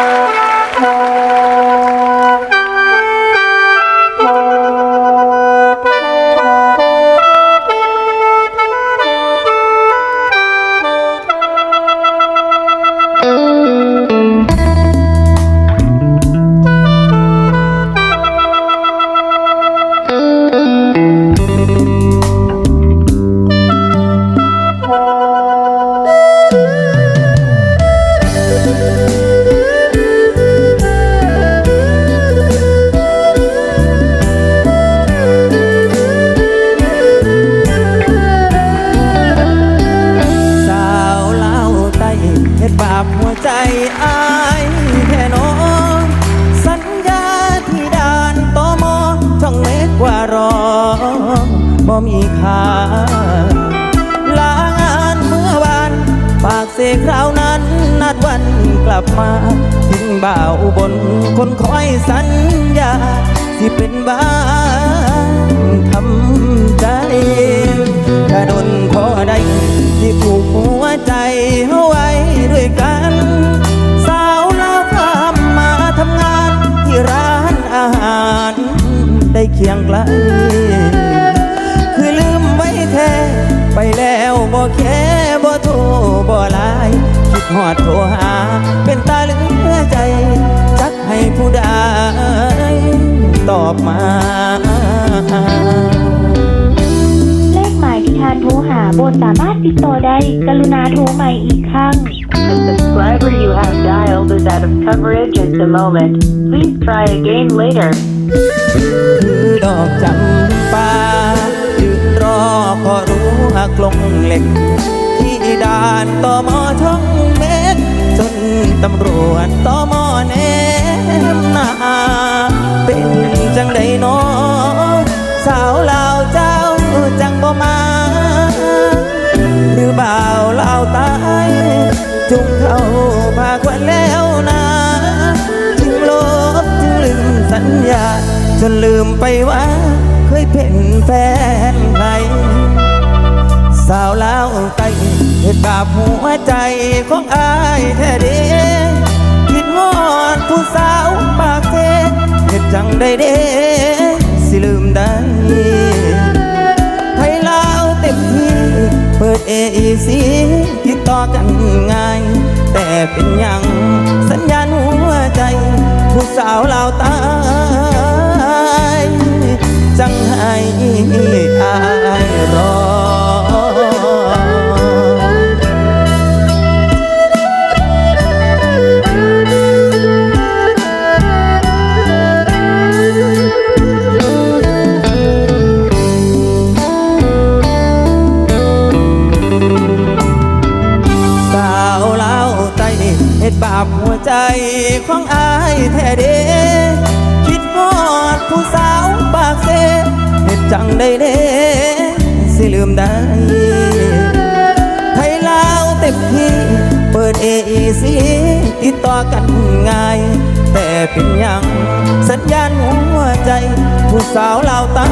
ส บ่มีค่าลางานเมื่อวานปากเสคราวนั้น นัดวันกลับมาทิ้งบ่าวบนคนคอยสัญญาสิเป็นบ้านทำใจถ้าดนพอได้ที่ผูกหัวใจเอาไว้ด้วยกัน สาวลาวข้ามมาทำงานที่ร้านอาหารได้เคียงไกล คิดฮอดโทรหา เป็นตาเหลือใจ จักให้ผู้ใดตอบมาเลขหมายที่ทานโทรหาบนสามารถติดต่อได้ กรุณาโทรใหม่อีกครั้ง The subscriber you have dialed is out of coverage at the moment. Please try again later. คือดอกจำปายืนรอก็รู้หักลงเหล็ก ที่ด่านต่อมอช่องเม็กจน ตำรวจต่อมอแนมหน้าเป็นจังใดหนอสาวลาวเจ้าจังบ่มา หรือบ่าวลาวตายจุงเข้าพาควันแล้วนะจึงลบจึงลืมสัญญา จนลืมไปว่าเคยเป็นแฟนใครสาวลาวไต้เหตุบาปหัวใจของอายแท้เด้คิดฮอด ผู้สาวปากเทเหตุจังได้เด้สิลืมได้ไทยลาวเต็มที่เปิดเอซีติดต่อกันง่าย แต่เป็นยังสัญญาณหัวใจ ผู้สาวลาวตายจังให้ เหตุบาปหัวใจของอายแท้เด้คิดฮอดผู้สาวปากเซเหตุจังได้เด้สิลืมได้ไทยลาวเต็มที่เปิดเอซีติดต่อกันง่าย แต่เป็นยังสัญญาณหัวใจ ผู้สาวลาวตา